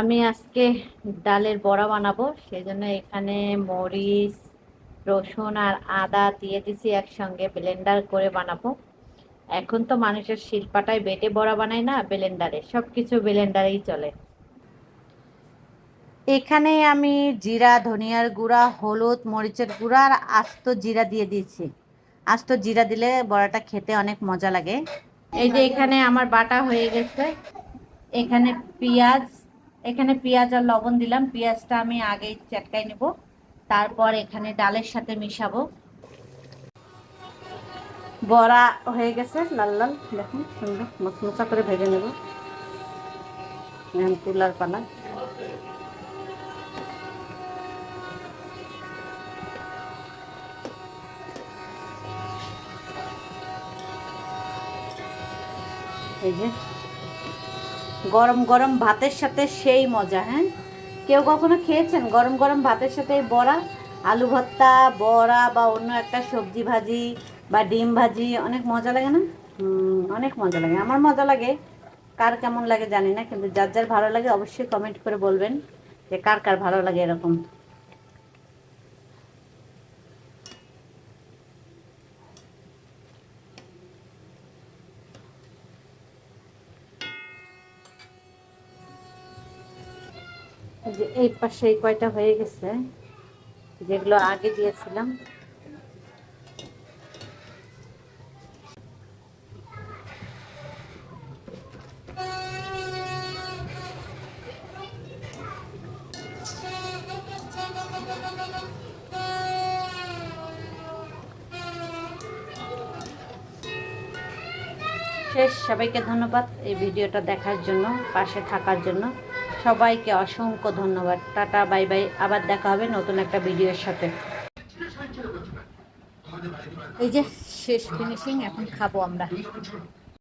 আমি আজকে ডালের বড়া বানাবো সেই জন্য এখানে মরিচ রসুন আর আদা দিয়ে দিছি একসঙ্গে ব্লেন্ডার করে বানাবো। এখন তো মানুষের শিল্পাটায় বেটে বড়া বানায় না ব্লেন্ডারে সব কিছু ব্লেন্ডারেই চলে। এখানে আমি জিরা ধনিয়ার গুঁড়া হলুদ মরিচের গুঁড়া আর আস্ত জিরা দিয়ে দিয়েছি। আস্ত জিরা দিলে বড়াটা খেতে অনেক মজা লাগে। এই যে এখানে আমার বাটা হয়ে গেছে। এখানে পেঁয়াজ এখানে পেঁয়াজ আর লবণ দিলাম। পেঁয়াজটা আমি আগেই চটকাই নেব। তারপর এখানে ডালের সাথে মিশাবো। বড়া হয়ে গেছে লাল লাল। দেখুন, সুন্দর মশমশা করে ভেজে নেব। তুলার পালা। এই যে গরম গরম ভাতের সাথে সেই মজা হ্যাঁ? কেউ কখনো খেয়েছেন গরম গরম ভাতের সাথে বড়া? আলু ভর্তা, বড়া বা অন্য একটা সবজি ভাজি বা ডিম ভাজি, অনেক মজা লাগে না? অনেক মজা লাগে। আমার মজা লাগে। কার কেমন লাগে জানি না, কিন্তু যার যার ভালো লাগে অবশ্যই কমেন্ট করে বলবেন যে কার কার ভালো লাগে এরকম। যে এই পাশে এই কয়টা হয়ে গেছে, যেগুলো আগে দিয়েছিলাম। শেষ, সবাইকে ধন্যবাদ এই ভিডিওটা দেখার জন্য, পাশে থাকার জন্য। সবাইকে অসংখ্য ধন্যবাদ। Tata bye bye. আবার দেখা হবে নতুন একটা ভিডিওর সাথে। এই যে শেষ ফিনিশিং এখন খাব আমরা।